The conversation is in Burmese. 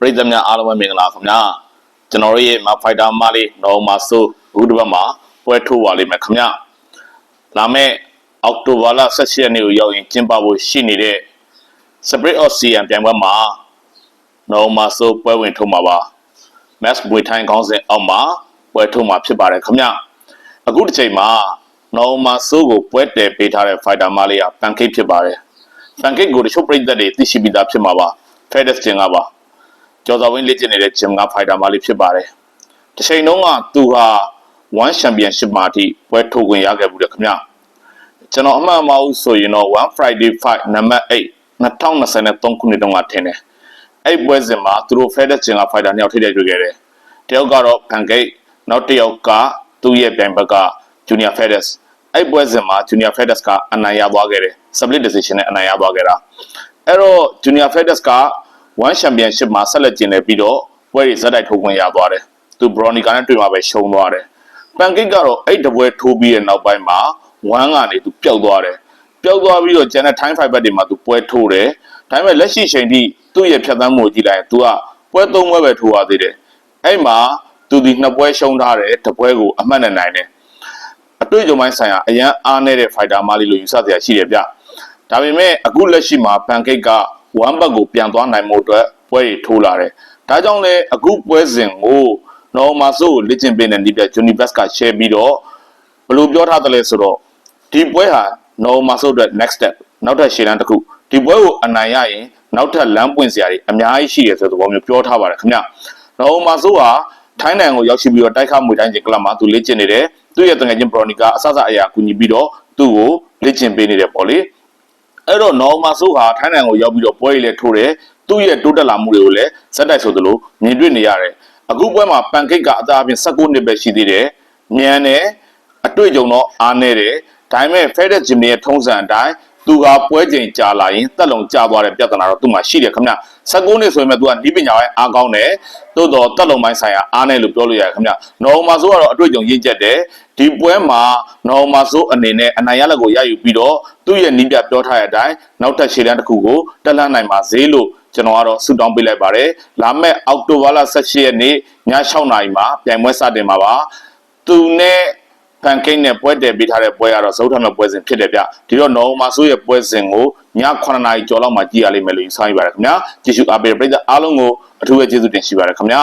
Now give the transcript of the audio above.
ပရိသတ်များအားလုံးပဲမင်္ဂလာခင်ဗျာကျွန်တော်တို့ရဲ့မဖိုက်တာမလေးနော်မာဆိုဘူးတစ်ပတ်မှာပွဲထိုးပါလိမ့်မယ်ခင်ဗျာလာမယ့်အောက်တိုဘာလ17ရက်နေ့ကိုရောက်ရင်ကျင်းပဖို့ရှိနေတဲ့ Spirit of CM ပြိုင်ပွဲမှာနော်မာဆိုပွဲဝင်ထိုးမှာပါ Max ဘွေထိုင်းကောင်းစဉ်အောက်မှာပွဲထိုးမှာဖြစ်ပါတယ်ခင်ဗျာအခုတစ်ချိန်မှာနော်မာဆိုကိုပွဲတည်ပေးထားတဲ့ fighter မလေးက pancake ဖြစ်ပါတယ် pancake ကိုတချို့ပြည်သက်တွေသိရှိပြီးသားဖြစ်မှာပါ Fedex ကျင်ကပါ ကျော်စွာဝင်းလေ့ကျင့်နေတဲ့ဂျင်ကဖိုက်တာမလေးဖြစ်ပါတယ်။တစ်ချိန်လုံးကသူဟာ1 championship မှာအထိပွဲထိုးခွင့်ရခဲ့ဘူးတဲ့ခင်ဗျ။ကျွန်တော်အမှန်မဟုတ်ဆိုရင်တော့1 Friday fight နံပါတ်8 2023ခုနှစ်တုန်းကထင်တယ်။အဲ့ပွဲစဉ်မှာသူတို့ Fedex ဂျင်ကဖိုက်တာနှစ်ယောက်ထိတဲ့တွေ့ခဲ့တယ်။တယောက်ကတော့ Pancake နောက်တစ်ယောက်ကသူ့ရဲ့ပြိုင်ဘက်က Junior Fedex အဲ့ပွဲစဉ်မှာ Junior Fedex ကအနိုင်ရသွားခဲ့တယ်။ split decision နဲ့အနိုင်ရသွားခဲ့တာ။အဲ့တော့ Junior Fedex က 1 championship မှာဆက်လက်ကျင်းနေပြီးတော့ပွဲတွေဇက်တိုက်ထိုးခွင့်ရသွားတယ်။သူ Bronica နဲ့တွေ့မှာပဲရှုံးသွားတယ်။ Pancake ကတော့အဲ့တပွဲထိုးပြီးတဲ့နောက်ပိုင်းမှာ1ကနေသူပျောက်သွားတယ်။ပျောက်သွားပြီးတော့ကျန်တဲ့ time fiber တွေမှာသူပွဲထိုးတယ်။ဒါပေမဲ့လက်ရှိချိန်ထိသူ့ရဲ့ဖြတ်သန်းမှုကိုကြည့်လိုက်ရင်သူကပွဲသုံးပွဲပဲထိုးရသေးတယ်။အဲ့မှာသူဒီနှစ်ပွဲရှုံးထားတယ်တစ်ပွဲကိုအမှတ်နဲ့နိုင်တယ်။အတွေ့အကြုံပိုင်းဆိုင်ရာအရန်အားနည်းတဲ့ fighter မလေးလို့ယူဆစရာရှိတယ်ဗျ။ဒါပေမဲ့အခုလက်ရှိမှာ Pancake က 1ဘက်ကိုပြန်သွားနိုင်မှုအတွက်ပွဲတွေထိုးလာတယ်။ဒါကြောင့်လည်းအခုပွဲစဉ်ကိုနော်မာဆိုကိုလက်ကျင်ပေးတဲ့ဒီပြ Universe က share ပြီးတော့ဘယ်လိုပြောထားသလဲဆိုတော့ဒီပွဲဟာနော်မာဆိုအတွက် next step နောက်ထပ်ရှေ့တန်းတစ်ခုဒီပွဲကိုအနိုင်ရရင်နောက်ထပ်လမ်းပွင့်စရာတွေအများကြီးရှိတယ်ဆိုတဲ့သဘောမျိုးပြောထားပါတယ်ခင်ဗျ။နော်မာဆိုဟာထိုင်းနိုင်ငံကိုရောက်ရှိပြီးတော့တိုက်ခတ်မှုတိုင်းချင်းကလပ်မှာသူလက်ကျင်နေတယ်။သူ့ရဲ့တငယ်ချင်း Bronica အဆအဆအရာကူညီပြီးတော့သူ့ကိုလက်ကျင်ပေးနေတယ်ပေါ့လေ။ အဲ့တော့နော်မာဆိုဟာထိုင်းနိုင်ငံကိုရောက်ပြီးတော့ပွဲတွေလည်းထိုးတယ်သူ့ရဲ့တိုးတက်လာမှုတွေကိုလည်းစက်တိုက်ဆိုသလိုမြင်တွေ့နေရတယ်အခုပွဲမှာပန်ကိတ်ကအသားအပြင်16နှစ်ပဲရှိသေးတယ်မြန်တယ်အတွေ့အကြုံတော့အားနေတယ်ဒါပေမဲ့ Federal Gym ရဲ့ထုံးစံအတိုင်းသူကပွဲချိန်ကြာလာရင်တက်လုံကြာသွားတဲ့ပြဿနာတော့သူ့မှာရှိတယ်ခင်ဗျ16နှစ်ဆိုရင်မှသူကနီးပညာရဲ့အားကောင်းတယ်သို့တော့တက်လုံပိုင်းဆိုင်ရာအားနေလို့ပြောလို့ရတယ်ခင်ဗျနော်မာဆိုကတော့အတွေ့အကြုံရင့်ကျက်တယ် ဒီပွဲမှာနော်မာဆိုအနေနဲ့အနိုင်ရလက်ကိုရယူပြီးတော့သူ့ရဲ့နီးပြပြောထားတဲ့အတိုင်းနောက်ထပ်ရှေ့တန်းတစ်ခုကိုတက်လှမ်းနိုင်ပါစေလို့ကျွန်တော်ကတော့ဆုတောင်းပေးလိုက်ပါတယ်လာမယ့်အောက်တိုဘာလ18ရက်နေ့ည6နာရီမှာပြိုင်ပွဲစတင်ပါပါသူနဲ့ဖန်ကိတ်နဲ့ပွဲတည်ပေးထားတဲ့ပွဲကတော့ဇုတ်ထမဲ့ပွဲစဉ်ဖြစ်တယ်ဗျဒီတော့နော်မာဆိုရဲ့ပွဲစဉ်ကိုည9နာရီကျော်လောက်မှကြည့်ရလိမ့်မယ်လို့ယူဆရပါတယ်ခင်ဗျာကြည့်ရှုအားပေးတဲ့ပရိသတ်အားလုံးကိုအထူးပဲကျေးဇူးတင်ရှိပါတယ်ခင်ဗျာ